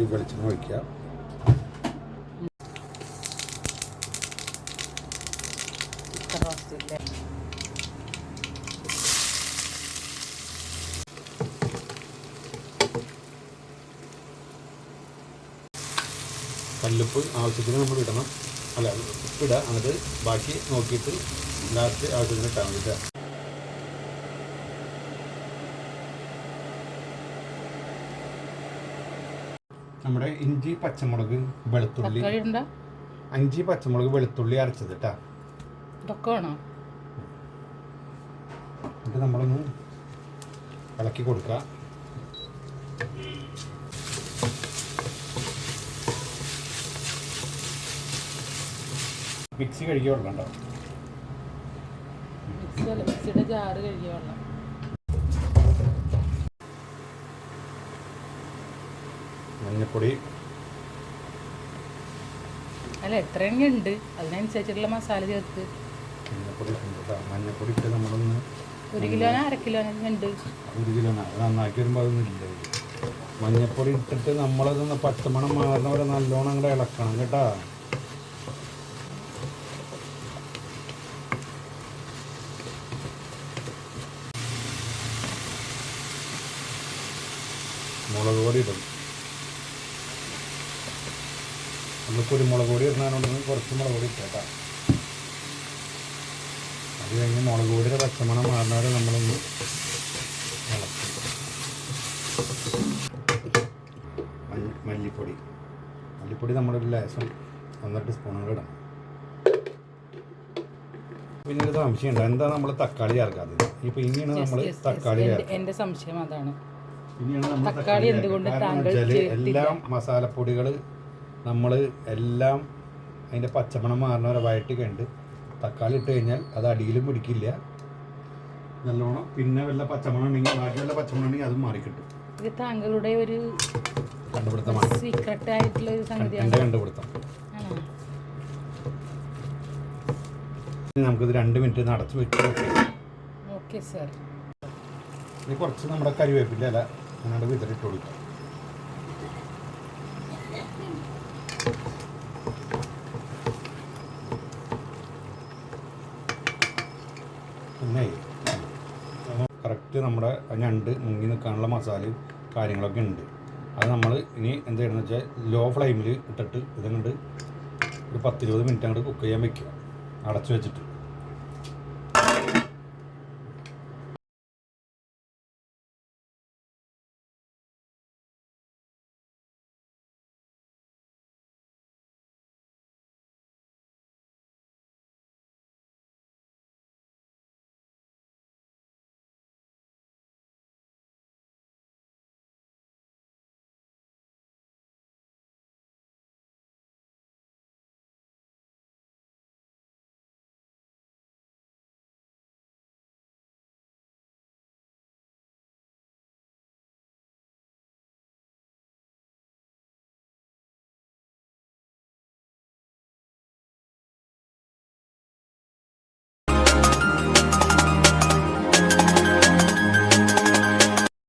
ആദ്യം വെളിച്ചെണ്ണ ഒഴിക്കുക കല്ലുപ്പ് ആവശ്യത്തിന് നമ്മൾ ഇടണം. അല്ല ഇടാം എന്നിട്ട് ബാക്കി നോക്കിയിട്ട് ലാസ്റ്റ് ആവശ്യത്തിന് ഇട്ടാൽ മതി നമ്മുടെ ഇഞ്ചി പച്ചമുളക് വെളുത്തുള്ളി അഞ്ചി പച്ചമുളക് വെളുത്തുള്ളി അരച്ചത് കേട്ടാ ഇതൊക്കെ വേണോ? എന്നിട്ട് നമ്മളൊന്ന് ഇളക്കി കൊടുക്കുക മിക്സി കഴുകി വെള്ളം ഉണ്ടോ മിക്സിയുടെ ജാറ് കഴുകിയ വെള്ളം. മഞ്ഞപ്പൊടി. അല്ല എത്രയെണ്ണ ഉണ്ട്? അതിനനുസരിച്ചിട്ടുള്ള മസാല ചേർത്ത്. മഞ്ഞപ്പൊടി. മഞ്ഞപ്പൊടി ഇട്ട് നമ്മളൊന്ന് ഒരു കിലോന അര കിലോനോ ഉണ്ട്. ഒരു കിലോ അത് നന്നാക്കി വരുമ്പോൾ അതൊന്നും ഇല്ല. ഇതിൽ. മഞ്ഞപ്പൊടി ഇട്ടിട്ട് നമ്മളതൊന്ന് പച്ചമണം മാറുന്ന വരെ നല്ലോണം അങ്ങോട്ട് ഇളക്കണം കേട്ടാ. മുളക് പൊടി ഇടും. നമ്മൾ കുരുമുളക് പൊടി ഇടുന്നതിനുണ്ടെങ്കിൽ കുറച്ച് മുളക് പൊടി ഇട്ടേക്കാം. അത് കഴിഞ്ഞ് മുളക് പൊടിയുടെ പച്ചമണം മാറുന്നവരെ നമ്മളൊന്ന് ഇളക്കും. മല്ലിപ്പൊടി. മല്ലിപ്പൊടി നമ്മളൊരു ലേശം ഒന്നര സ്പൂണുകൾ ഇടണം. പിന്നെ ഒരു സംശയമുണ്ട് എന്താ നമ്മൾ തക്കാളി ചേർക്കാത്തത്? ഇപ്പൊ ഇനിയാണ് നമ്മൾ. തക്കാളി എന്റെ- സംശയം അതാണ്. ഇനിയാണ് നമ്മൾ തക്കാളി എന്തുകൊണ്ട് എല്ലാം മസാലപ്പൊടികൾ നമ്മൾ എല്ലാം അതിന്റെ പച്ചമണം മാറുന്നവരെ വയറ്റി കണ്ട് തക്കാളി ഇട്ട് കഴിഞ്ഞാൽ അത് അടിയിലും പിടിക്കില്ല. നല്ലോണം പിന്നെ വല്ല പച്ചമണം ഉണ്ടെങ്കിൽ ബാക്കി വല്ല പച്ചമണം ഉണ്ടെങ്കിൽ അതും മാറിക്കിട്ടും. ഇത് താങ്കളുടെ ഒരു കണ്ടുപിടുത്തമാണ് സീക്രട്ട് ആയിട്ടുള്ള ഒരു സംഗതിയാണ് കണ്ടുപിടുത്തം. നമുക്കിത് രണ്ട് മിനിറ്റ് ഒന്ന് അടച്ച് വെച്ച് ഓക്കെ സർ കുറച്ച് നമ്മുടെ കരിവേപ്പിന്റെ ഇല അങ്ങോട്ട് വിതറിട്ട് കൊടുക്കാം. കറക്റ്റ് നമ്മുടെ ഞണ്ട് മുങ്ങി നിൽക്കാനുള്ള മസാലയും കാര്യങ്ങളൊക്കെ ഉണ്ട്. അത് നമ്മൾ ഇനി എന്ത് ചെയ്യണമെന്ന് വെച്ചാൽ ലോ ഫ്ലെയിമിൽ ഇട്ടിട്ട് ഇതങ്ങോട്ട് ഒരു പത്തിരുപത് മിനിറ്റ് അങ്ങോട്ട് കുക്ക് ചെയ്യാൻ വെക്കുക. അടച്ചു വെച്ചിട്ട്.